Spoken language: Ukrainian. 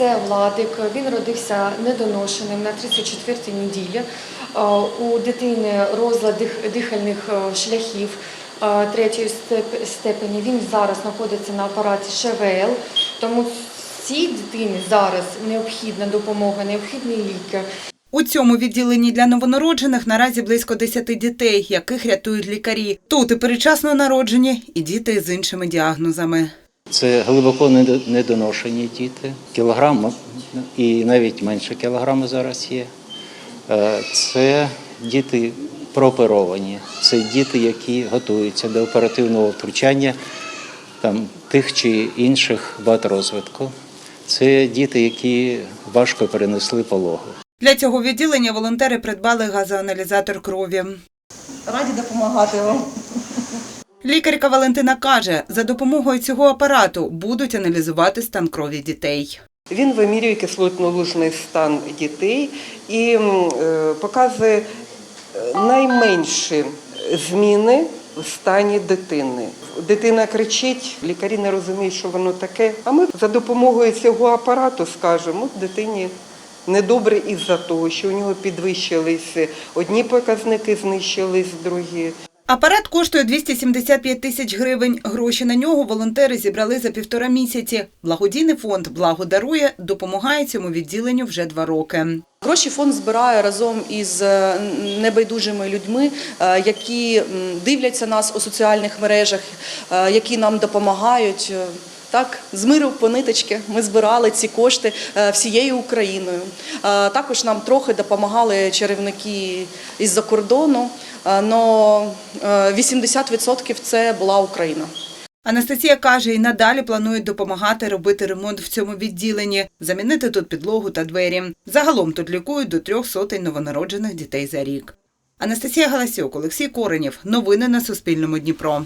Це Владик. Він родився недоношеним на 34-й неділі. Е, У дитини розлад дихальних е, шляхів е, третьої степені. Він зараз знаходиться на апараті ШВЛ. Тому цій дитині зараз необхідна допомога, необхідні ліки. У цьому відділенні для новонароджених наразі близько 10 дітей, яких рятують лікарі. Тут і передчасно народжені, і діти з іншими діагнозами. Це глибоко недо- недоношені діти, кілограм і навіть менше кілограма зараз є. Е, Це діти прооперовані, це діти, які готуються до оперативного втручання там, тих чи інших вад розвитку. Це діти, які важко перенесли пологу. Для цього відділення волонтери придбали газоаналізатор крові. Раді допомагати вам. Лікарка Валентина каже, за допомогою цього апарату будуть аналізувати стан крові дітей. Він вимірює кислотно-лужний стан дітей і е, показує е, найменші зміни в стані дитини. Дитина кричить, лікарі не розуміють, що воно таке. А ми за допомогою цього апарату скажемо, «От дитині недобре із-за того, що у нього підвищились одні показники, знищились другі. Апарат коштує 275 тисяч гривень. Гроші на нього волонтери зібрали за півтора місяці. Благодійний фонд «Благо дарує» допомагає цьому відділенню вже два роки. Гроші фонд збирає разом із е, небайдужими людьми, е, які дивляться нас у соціальних мережах, е, які нам допомагають. Е, Так, з миру по ниточки ми збирали ці кошти е, всією Україною. Е, Також нам трохи допомагали чарівники із-за кордону, але 80% це була Україна. Анастасія каже, і надалі планують допомагати робити ремонт в цьому відділенні, замінити тут підлогу та двері. Загалом тут лікують до трьох сотень новонароджених дітей за рік. Анастасія Галасюк, Олексій Коренєв. Новини на Суспільному Дніпро.